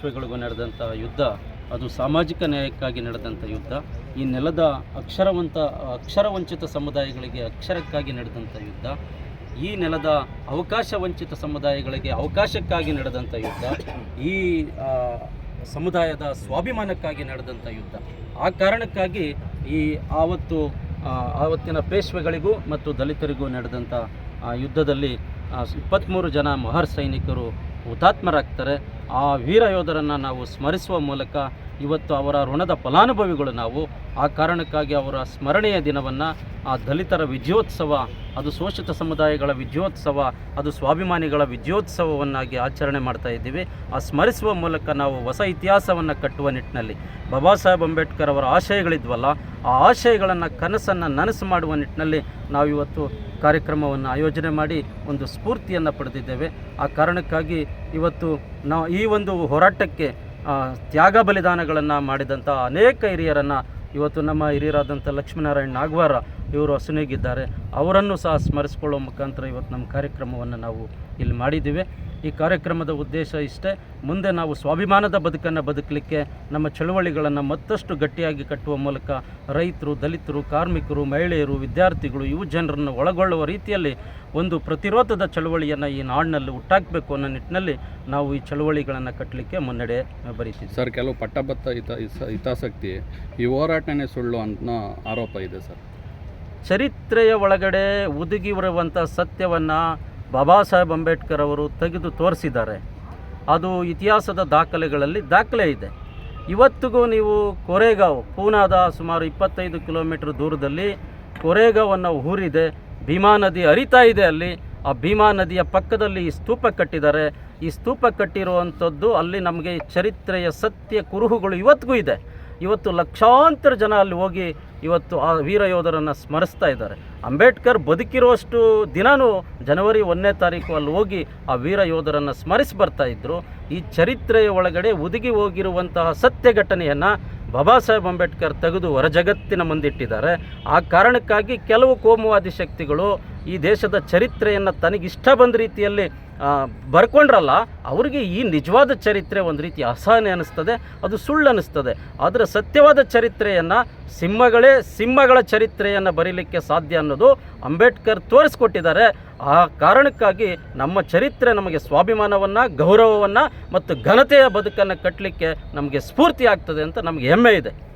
ವಿಶ್ವಗಳಿಗೂ ನಡೆದಂಥ ಯುದ್ಧ, ಅದು ಸಾಮಾಜಿಕ ನ್ಯಾಯಕ್ಕಾಗಿ ನಡೆದಂಥ ಯುದ್ಧ, ಈ ನೆಲದ ಅಕ್ಷರವಂತ, ಅಕ್ಷರವಂಚಿತ ಸಮುದಾಯಗಳಿಗೆ ಅಕ್ಷರಕ್ಕಾಗಿ ನಡೆದಂಥ ಯುದ್ಧ, ಈ ನೆಲದ ಅವಕಾಶ ವಂಚಿತ ಸಮುದಾಯಗಳಿಗೆ ಅವಕಾಶಕ್ಕಾಗಿ ನಡೆದಂಥ ಯುದ್ಧ, ಈ ಸಮುದಾಯದ ಸ್ವಾಭಿಮಾನಕ್ಕಾಗಿ ನಡೆದಂಥ ಯುದ್ಧ. ಆ ಕಾರಣಕ್ಕಾಗಿ ಈ ಆವತ್ತು ಆವತ್ತಿನ ಪೇಶ್ವೆಗಳಿಗೂ ಮತ್ತು ದಲಿತರಿಗೂ ನಡೆದಂಥ ಯುದ್ಧದಲ್ಲಿ ಇಪ್ಪತ್ತ್ಮೂರು ಜನ ಮಹರ್ ಸೈನಿಕರು ಹುತಾತ್ಮರಾಗ್ತಾರೆ. ಆ ವೀರ ಯೋಧರನ್ನು ನಾವು ಸ್ಮರಿಸುವ ಮೂಲಕ ಇವತ್ತು ಅವರ ಋಣದ ಫಲಾನುಭವಿಗಳು ನಾವು. ಆ ಕಾರಣಕ್ಕಾಗಿ ಅವರ ಸ್ಮರಣೆಯ ದಿನವನ್ನು, ಆ ದಲಿತರ ವಿಜಯೋತ್ಸವ, ಅದು ಶೋಷಿತ ಸಮುದಾಯಗಳ ವಿಜಯೋತ್ಸವ, ಅದು ಸ್ವಾಭಿಮಾನಿಗಳ ವಿಜಯೋತ್ಸವವನ್ನಾಗಿ ಆಚರಣೆ ಮಾಡ್ತಾ ಇದ್ದೀವಿ. ಆ ಸ್ಮರಿಸುವ ಮೂಲಕ ನಾವು ಹೊಸ ಇತಿಹಾಸವನ್ನು ಕಟ್ಟುವ ನಿಟ್ಟಿನಲ್ಲಿ. ಬಾಬಾ ಸಾಹೇಬ್ ಅಂಬೇಡ್ಕರ್ ಅವರ ಆಶಯಗಳಿದ್ವಲ್ಲ, ಆ ಆಶಯಗಳನ್ನು ಕನಸನ್ನು ನನಸು ಮಾಡುವ ನಿಟ್ಟಿನಲ್ಲಿ ನಾವು ಇವತ್ತು ಕಾರ್ಯಕ್ರಮವನ್ನು ಆಯೋಜನೆ ಮಾಡಿ ಒಂದು ಸ್ಫೂರ್ತಿಯನ್ನು ಪಡೆದಿದ್ದೇವೆ. ಆ ಕಾರಣಕ್ಕಾಗಿ ಇವತ್ತು ನಾವು ಈ ಒಂದು ಹೋರಾಟಕ್ಕೆ ತ್ಯಾಗ ಬಲಿದಾನಗಳನ್ನು ಮಾಡಿದಂಥ ಅನೇಕ ಹಿರಿಯರನ್ನು ಇವತ್ತು ನಮ್ಮ ಹಿರಿಯರಾದಂಥ ಲಕ್ಷ್ಮೀನಾರಾಯಣ ನಾಗವಾರ ಇವರು ಹಸುನಿಗಿದ್ದಾರೆ. ಅವರನ್ನು ಸಹ ಸ್ಮರಿಸಿಕೊಳ್ಳುವ ಮುಖಾಂತರ ಇವತ್ತು ನಮ್ಮ ಕಾರ್ಯಕ್ರಮವನ್ನು ನಾವು ಇಲ್ಲಿ ಮಾಡಿದ್ದೀವಿ. ಈ ಕಾರ್ಯಕ್ರಮದ ಉದ್ದೇಶ ಇಷ್ಟೇ. ಮುಂದೆ ನಾವು ಸ್ವಾಭಿಮಾನದ ಬದುಕನ್ನು ಬದುಕಲಿಕ್ಕೆ ನಮ್ಮ ಚಳುವಳಿಗಳನ್ನು ಮತ್ತಷ್ಟು ಗಟ್ಟಿಯಾಗಿ ಕಟ್ಟುವ ಮೂಲಕ ರೈತರು ದಲಿತರು ಕಾರ್ಮಿಕರು ಮಹಿಳೆಯರು ವಿದ್ಯಾರ್ಥಿಗಳು ಯುವ ಜನರನ್ನು ಒಳಗೊಳ್ಳುವ ರೀತಿಯಲ್ಲಿ ಒಂದು ಪ್ರತಿರೋಧದ ಚಳುವಳಿಯನ್ನು ಈ ನಾಡಿನಲ್ಲಿ ಹುಟ್ಟಾಕಬೇಕು ಅನ್ನೋ ನಿಟ್ಟಿನಲ್ಲಿ ನಾವು ಈ ಚಳುವಳಿಗಳನ್ನು ಕಟ್ಟಲಿಕ್ಕೆ ಮುನ್ನಡೆ ಬರೀತೀವಿ ಸರ್ ಕೆಲವು ಪಟ್ಟಭತ್ತ ಹಿತ ಹಿತಾಸಕ್ತಿ ಈ ಹೋರಾಟನೇ ಸುಳ್ಳು ಅನ್ನೋ ಆರೋಪ ಇದೆ ಸರ್. ಚರಿತ್ರೆಯ ಒಳಗಡೆ ಹುದುಗಿರುವಂಥ ಸತ್ಯವನ್ನು ಬಾಬಾ ಸಾಹೇಬ್ ಅಂಬೇಡ್ಕರ್ ಅವರು ತೆಗೆದು ತೋರಿಸಿದ್ದಾರೆ. ಅದು ಇತಿಹಾಸದ ದಾಖಲೆಗಳಲ್ಲಿ ದಾಖಲೆ ಇದೆ. ಇವತ್ತಿಗೂ ನೀವು ಕೊರೆಗಾವ್, ಪೂನಾದ ಸುಮಾರು ಇಪ್ಪತ್ತೈದು ಕಿಲೋಮೀಟರ್ ದೂರದಲ್ಲಿ ಕೊರೆಗಾವನ್ನು ಊರಿದೆ. ಭೀಮಾ ನದಿ ಹರಿತಾ ಇದೆ ಅಲ್ಲಿ. ಆ ಭೀಮಾ ನದಿಯ ಪಕ್ಕದಲ್ಲಿ ಈ ಸ್ತೂಪ ಕಟ್ಟಿದ್ದಾರೆ. ಈ ಸ್ತೂಪ ಕಟ್ಟಿರುವಂಥದ್ದು ಅಲ್ಲಿ ನಮಗೆ ಚರಿತ್ರೆಯ ಸತ್ಯ ಕುರುಹುಗಳು ಇವತ್ತಿಗೂ ಇದೆ. ಇವತ್ತು ಲಕ್ಷಾಂತರ ಜನ ಅಲ್ಲಿ ಹೋಗಿ ಇವತ್ತು ಆ ವೀರ ಯೋಧರನ್ನು ಸ್ಮರಿಸ್ತಾ ಇದ್ದಾರೆ. ಅಂಬೇಡ್ಕರ್ ಬದುಕಿರುವಷ್ಟು ದಿನವೂ ಜನವರಿ ಒಂದನೇ ತಾರೀಕು ಅಲ್ಲಿ ಹೋಗಿ ಆ ವೀರ ಯೋಧರನ್ನು ಸ್ಮರಿಸಿ ಬರ್ತಾ ಇದ್ದರು ಈ ಚರಿತ್ರೆಯ ಒಳಗಡೆ ಒದಗಿ ಹೋಗಿರುವಂತಹ ಸತ್ಯ ಘಟನೆಯನ್ನು ಬಾಬಾ ಸಾಹೇಬ್ ಅಂಬೇಡ್ಕರ್ ತೆಗೆದು ಹೊರ ಜಗತ್ತಿನ ಮುಂದಿಟ್ಟಿದ್ದಾರೆ. ಆ ಕಾರಣಕ್ಕಾಗಿ ಕೆಲವು ಕೋಮುವಾದಿ ಶಕ್ತಿಗಳು ಈ ದೇಶದ ಚರಿತ್ರೆಯನ್ನು ತನಗಿಷ್ಟ ಬಂದ ರೀತಿಯಲ್ಲಿ ಬರ್ಕೊಂಡ್ರಲ್ಲ, ಅವರಿಗೆ ಈ ನಿಜವಾದ ಚರಿತ್ರೆ ಒಂದು ರೀತಿ ಅಸಹನೆ ಅನ್ನಿಸ್ತದೆ ಅದು ಸುಳ್ಳು ಅನ್ನಿಸ್ತದೆ ಆದರೆ ಸತ್ಯವಾದ ಚರಿತ್ರೆಯನ್ನು, ಸಿಂಹಗಳೇ ಸಿಂಹಗಳ ಚರಿತ್ರೆಯನ್ನು ಬರೀಲಿಕ್ಕೆ ಸಾಧ್ಯ ಅನ್ನೋದು ಅಂಬೇಡ್ಕರ್ ತೋರಿಸ್ಕೊಟ್ಟಿದ್ದಾರೆ. ಆ ಕಾರಣಕ್ಕಾಗಿ ನಮ್ಮ ಚರಿತ್ರೆ ನಮಗೆ ಸ್ವಾಭಿಮಾನವನ್ನು, ಗೌರವವನ್ನು ಮತ್ತು ಘನತೆಯ ಬದುಕನ್ನು ಕಟ್ಟಲಿಕ್ಕೆ ನಮಗೆ ಸ್ಫೂರ್ತಿ ಆಗ್ತದೆ ಅಂತ ನಮಗೆ ಹೆಮ್ಮೆ ಇದೆ.